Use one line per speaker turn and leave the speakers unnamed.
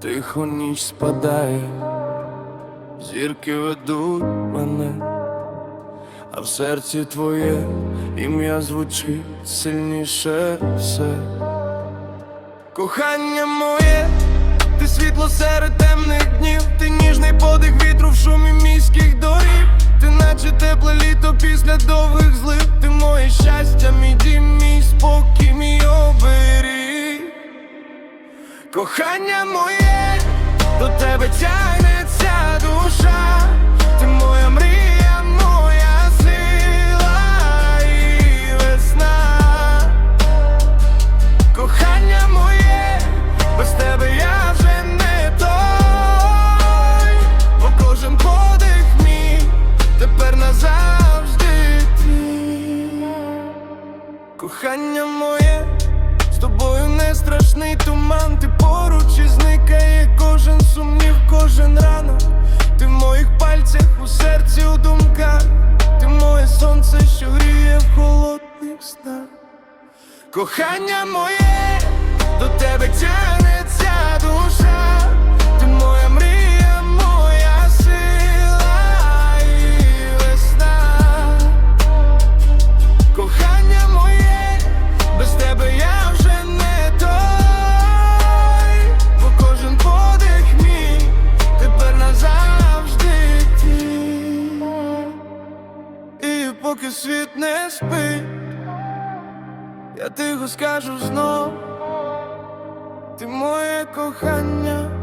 тихо ніч спадає, зірки ведуть мене, а в серці твоє ім'я звучить сильніше все. Кохання моє, ти світло серед темних днів, ти ніжний подих вітру в шумі міських дорів, Кохання моє, до тебе тягнеться душа, ти моя мрія, моя сила і весна. Кохання моє, без тебе я вже той, бо кожен подих мій тепер назавжди твій. Кохання моє, тобою не страшний туман, ти поруч і зникає кожен сумнів, кожен ранок. Ти в моїх пальцях, у серці, у думках, ти моє сонце, що гріє в холодних снах. Кохання моє, до тебе тягнеться поки світ не спить. Я тихо скажу знов, ти моє кохання,